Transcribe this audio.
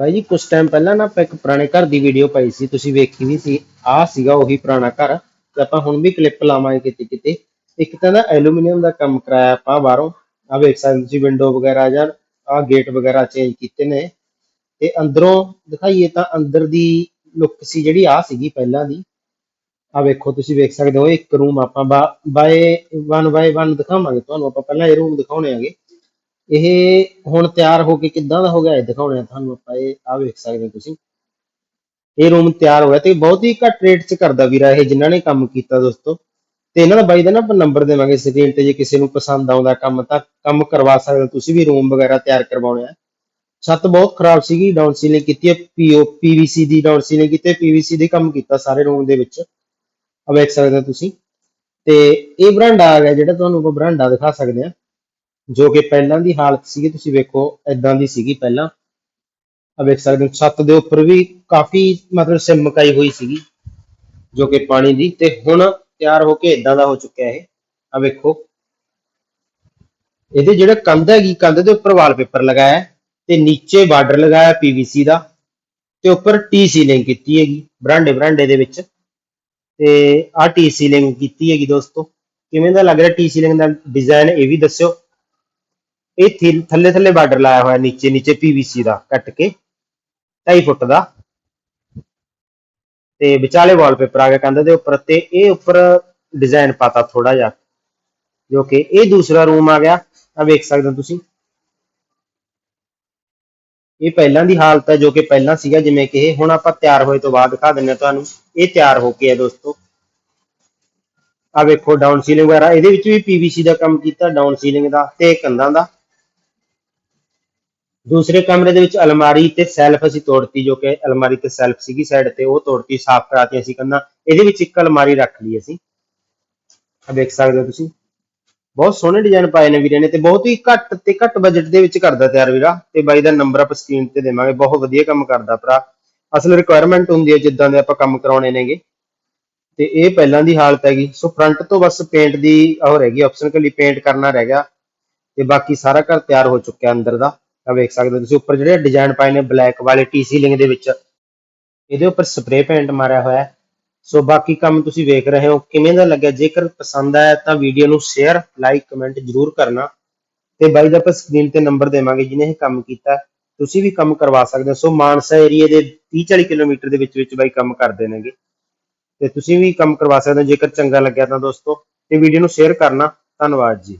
ਭਾਈ ਜੀ ਕੁਝ ਟਾਈਮ ਪਹਿਲਾਂ ਨਾ ਆਪਾਂ ਇੱਕ ਪੁਰਾਣੇ ਘਰ ਦੀ ਵੀਡੀਓ ਪਾਈ ਸੀ, ਤੁਸੀਂ ਵੇਖੀ ਵੀ ਸੀ ਆਹ ਸੀਗਾ ਉਹੀ ਪੁਰਾਣਾ ਘਰ, ਤੇ ਆਪਾਂ ਹੁਣ ਵੀ ਕਲਿੱਪ ਲਾਵਾਂਗੇ ਕਿਤੇ ਕਿਤੇ। ਇੱਕ ਤਾਂ ਨਾ ਐਲੂਮੀਨੀਅਮ ਦਾ ਕੰਮ ਕਰਾਇਆ ਆਪਾਂ ਬਾਹਰੋਂ ਆ ਵੇਖ ਸਕਦੇ ਤੁਸੀਂ ਵਿੰਡੋ ਵਗੈਰਾ ਜਾਂ ਆ ਗੇਟ ਵਗੈਰਾ ਚੇਂਜ ਕੀਤੇ ਨੇ। ਤੇ ਅੰਦਰੋਂ ਦਿਖਾਈਏ ਤਾਂ ਅੰਦਰ ਦੀ ਲੁੱਕ ਸੀ ਜਿਹੜੀ ਆ ਸੀਗੀ ਪਹਿਲਾਂ ਦੀ। ਆ ਵੇਖੋ, ਤੁਸੀਂ ਵੇਖ ਸਕਦੇ ਹੋ, ਇੱਕ ਰੂਮ ਆਪਾਂ ਬਾਏ 1 ਬਾਏ 1 ਦਿਖਾਵਾਂਗੇ ਤੁਹਾਨੂੰ, ਆਪਾਂ ਪਹਿਲਾਂ ਇਹ ਰੂਮ ਦਿਖਾਉਣੇ ਆਗੇ। ਇਹ ਹੁਣ ਤਿਆਰ ਹੋ ਕੇ ਕਿੱਦਾਂ ਦਾ ਹੋ ਗਿਆ ਇਹ ਦਿਖਾਉਣਾ ਤੁਹਾਨੂੰ ਆਪਾਂ, ਇਹ ਆ ਵੇਖ ਸਕਦੇ ਤੁਸੀਂ। ਇਹ ਰੂਮ ਤਿਆਰ ਹੋਇਆ ਤੇ ਬਹੁਤ ਹੀ ਘੱਟ ਰੇਟ 'ਚ ਕਰਦਾ ਵੀਰਾ ਇਹ, ਜਿਨ੍ਹਾਂ ਨੇ ਕੰਮ ਕੀਤਾ ਦੋਸਤੋ। ਤੇ ਇਹਨਾਂ ਦਾ ਬਾਈ ਦਾ ਨਾ ਆਪਾਂ ਨੰਬਰ ਦੇਵਾਂਗੇ ਸਕਰੀਨ ਤੇ, ਜੇ ਕਿਸੇ ਨੂੰ ਪਸੰਦ ਆਉਂਦਾ ਕੰਮ ਤਾਂ ਕੰਮ ਕਰਵਾ ਸਕਦੇ ਹੋ। ਤੁਸੀਂ ਵੀ ਰੂਮ ਵਗੈਰਾ ਤਿਆਰ ਕਰਵਾਉਣੇ ਆ। ਛੱਤ ਬਹੁਤ ਖਰਾਬ ਸੀਗੀ ਡਾਊਨ ਸੀਲਿੰਗ ਕੀਤੀ ਹੈ ਪੀਓ ਪੀਵੀਸੀ ਦੀ ਡਾਊਨ ਸੀਲਿੰਗ ਕੀਤੀ ਪੀਵੀਸੀ ਦੇ ਕੰਮ ਕੀਤਾ ਸਾਰੇ ਰੂਮ ਦੇ ਵਿੱਚ। ਆ ਵੇਖ ਸਕਦੇ ਹੋ ਤੁਸੀਂ। ਤੇ ਇਹ ਬਰਾਂਡਾ ਆ ਗਿਆ ਜਿਹੜਾ ਤੁਹਾਨੂੰ ਆਪਾਂ ਬਰਾਂਡਾ ਦਿਖਾ ਸਕਦੇ ਆ। ਜੋ ਕਿ ਪਹਿਲਾਂ ਦੀ ਹਾਲਤ ਸੀਗੀ, ਤੁਸੀਂ ਵੇਖੋ ਇਦਾਂ ਦੀ ਸੀਗੀ ਪਹਿਲਾਂ। ਆ ਵੇਖ ਸਕਦੇ ਹੋ, ਛੱਤ ਦੇ ਉੱਪਰ ਵੀ ਕਾਫੀ ਮਤਲਬ ਸਿਮਕਾਈ ਹੋਈ ਸੀਗੀ, ਜੋ ਕਿ ਪਾਣੀ ਦੀ। ਤੇ ਹੁਣ ਤਿਆਰ ਹੋ ਕੇ ਇਦਾਂ ਦਾ ਹੋ ਚੁੱਕਿਆ ਇਹ। ਆ ਵੇਖੋ। ਇਹਦੇ ਜਿਹੜਾ ਕੰਧ ਹੈਗੀ, ਕੰਧ ਦੇ ਉੱਪਰ ਵਾਲਪੇਪਰ ਲਗਾਇਆ ਤੇ ਨੀਚੇ ਬਾਰਡਰ ਲਗਾਇਆ ਪੀਵੀਸੀ ਦਾ, ਤੇ ਉੱਪਰ ਟੀ ਸੀਲਿੰਗ ਕੀਤੀ ਹੈਗੀ, ਬਰਾਂਡੇ ਬਰਾਂਡੇ ਦੇ ਵਿੱਚ। ਤੇ ਆ ਟੀ ਸੀਲਿੰਗ ਕੀਤੀ ਹੈਗੀ ਦੋਸਤੋ। ਕਿਵੇਂ ਦਾ ਲੱਗ ਰਿਹਾ ਟੀ ਸੀਲਿੰਗ ਦਾ ਡਿਜ਼ਾਈਨ, ਇਹ ਵੀ ਦੱਸਿਓ। ਇਹ ਥੱਲੇ ਥੱਲੇ ਬਾਰਡਰ ਲਾਇਆ ਹੋਇਆ, ਨੀਚੇ ਨੀਚੇ ਪੀਵੀਸੀ ਦਾ ਕੱਟ ਕੇ 2.5 ਫੁੱਟ ਦਾ। ਤੇ ਵਿਚਾਲੇ ਵਾਲਪੇਪਰ ਆ ਗਿਆ ਕੰਧ ਦੇ ਉੱਪਰ ਤੇ ਇਹ ਉੱਪਰ ਡਿਜ਼ਾਈਨ ਪਾਤਾ ਥੋੜਾ ਜਿਹਾ, ਜੋ ਕਿ ਇਹ ਦੂਸਰਾ ਰੂਮ ਆ ਗਿਆ। ਆ ਵੇਖ ਸਕਦੇ ਹੋ ਤੁਸੀਂ। ਇਹ ਪਹਿਲਾਂ ਦੀ ਹਾਲਤ ਹੈ ਜੋ ਕਿ ਪਹਿਲਾਂ ਸੀਗਾ, ਜਿਵੇਂ ਕਿ ਇਹ ਹੁਣ ਆਪਾਂ ਤਿਆਰ ਹੋਏ ਤੋਂ ਬਾਅਦ ਦਿਖਾ ਦਿੰਨੇ ਆ ਤੁਹਾਨੂੰ। ਇਹ ਤਿਆਰ ਹੋ ਕੇ ਹੈ ਦੋਸਤੋ। ਆ ਵੇਖੋ ਡਾਊਨ ਸੀਲਿੰਗ ਵਗੈਰਾ। ਇਹਦੇ ਵਿੱਚ ਵੀ ਪੀਵੀਸੀ ਦਾ ਕੰਮ ਕੀਤਾ ਡਾਊਨ ਸੀਲਿੰਗ ਦਾ ਤੇ ਕੰਧਾਂ ਦਾ। ਦੂਸਰੇ ਕਮਰੇ ਦੇ ਵਿੱਚ ਅਲਮਾਰੀ ਤੇ ਸੈਲਫ ਅਸੀਂ ਤੋੜਤੀ, ਜੋ ਕਿ ਅਲਮਾਰੀ ਤੇ ਸੈਲਫ ਸੀਗੀ ਸਾਈਡ ਤੇ, ਉਹ ਤੋੜਤੀ, ਸਾਫ਼ ਕਰਾਤੀ ਅਸੀਂ ਕੰਧਾਂ ਇਹਦੇ ਵਿੱਚ ਇੱਕ ਅਲਮਾਰੀ ਰੱਖ ਲਈ ਅਸੀਂ। ਆ ਦੇਖ ਸਕਦੇ ਹੋ ਤੁਸੀਂ। ਬਹੁਤ ਸੋਹਣੇ ਡਿਜ਼ਾਈਨ ਪਾਏ ਨੇ ਵੀਰੇ ਨੇ ਤੇ ਬਹੁਤ ਹੀ ਘੱਟ ਤੇ ਘੱਟ ਬਜਟ ਦੇ ਵਿੱਚ ਕਰਦਾ ਤਿਆਰ ਵੀਰਾ। ਤੇ ਬਾਈ ਦਾ ਨੰਬਰ ਆਪਾਂ ਸਕਰੀਨ ਤੇ ਦੇਵਾਂਗੇ। ਬਹੁਤ ਵਧੀਆ ਕੰਮ ਕਰਦਾ ਭਰਾ। ਅਸਲ ਰਿਕੁਆਇਰਮੈਂਟ ਹੁੰਦੀ ਹੈ ਜਿੱਦਾਂ ਦੇ ਆਪਾਂ ਕੰਮ ਕਰਾਉਣੇ ਨੇਗੇ। ਤੇ ਇਹ ਪਹਿਲਾਂ ਦੀ ਹਾਲਤ ਹੈਗੀ। ਸੋ ਫਰੰਟ ਤੋਂ ਬਸ ਪੇਂਟ ਦੀ ਉਹ ਰਹਿ ਗਈ। ਆਪਸ਼ਨ ਕੱਲੀ ਪੇਂਟ ਕਰਨਾ ਰਹਿ ਗਿਆ। ਤੇ ਬਾਕੀ ਸਾਰਾ ਘਰ ਤਿਆਰ ਹੋ ਚੁੱਕਿਆ ਅੰਦਰ ਦਾ। ਆ ਵੇਖ ਸਕਦੇ ਹੋ ਤੁਸੀਂ ਉੱਪਰ ਜਿਹੜੇ ਡਿਜ਼ਾਈਨ ਪਾਏ ਨੇ ਬਲੈਕ ਵਾਲੇ ਟੀ ਸੀਲਿੰਗ ਦੇ ਵਿੱਚ। ਇਹਦੇ ਉੱਪਰ ਸਪਰੇ ਪੇਂਟ ਮਾਰਿਆ ਹੋਇਆ ਹੈ। ਸੋ ਬਾਕੀ ਕੰਮ ਤੁਸੀਂ ਵੇਖ ਰਹੇ ਹੋ, ਕਿਵੇਂ ਦਾ ਲੱਗਿਆ? ਜੇਕਰ ਪਸੰਦ ਆਇਆ ਤਾਂ ਵੀਡੀਓ ਨੂੰ ਸ਼ੇਅਰ ਲਾਈਕ ਕਮੈਂਟ ਜਰੂਰ ਕਰਨਾ। ਤੇ ਬਾਈ ਦਾ ਆਪਾਂ ਸਕਰੀਨ ਤੇ ਨੰਬਰ ਦੇਵਾਂਗੇ ਜਿਹਨੇ ਇਹ ਕੰਮ ਕੀਤਾ। ਤੁਸੀਂ ਵੀ ਕੰਮ ਕਰਵਾ ਸਕਦੇ ਹੋ। ਸੋ ਮਾਨਸਾ ਏਰੀਏ ਦੇ 30 40 ਕਿਲੋਮੀਟਰ ਦੇ ਵਿੱਚ ਵਿੱਚ ਬਾਈ ਕੰਮ ਕਰਦੇ ਨੇਗੇ। ਤੇ ਤੁਸੀਂ ਵੀ ਕੰਮ ਕਰਵਾ ਸਕਦੇ ਹੋ। ਜੇਕਰ ਚੰਗਾ ਲੱਗਿਆ ਤਾਂ ਦੋਸਤੋ, ਤੇ ਵੀਡੀਓ ਨੂੰ ਸ਼ੇਅਰ ਕਰਨਾ। ਧੰਨਵਾਦ ਜੀ।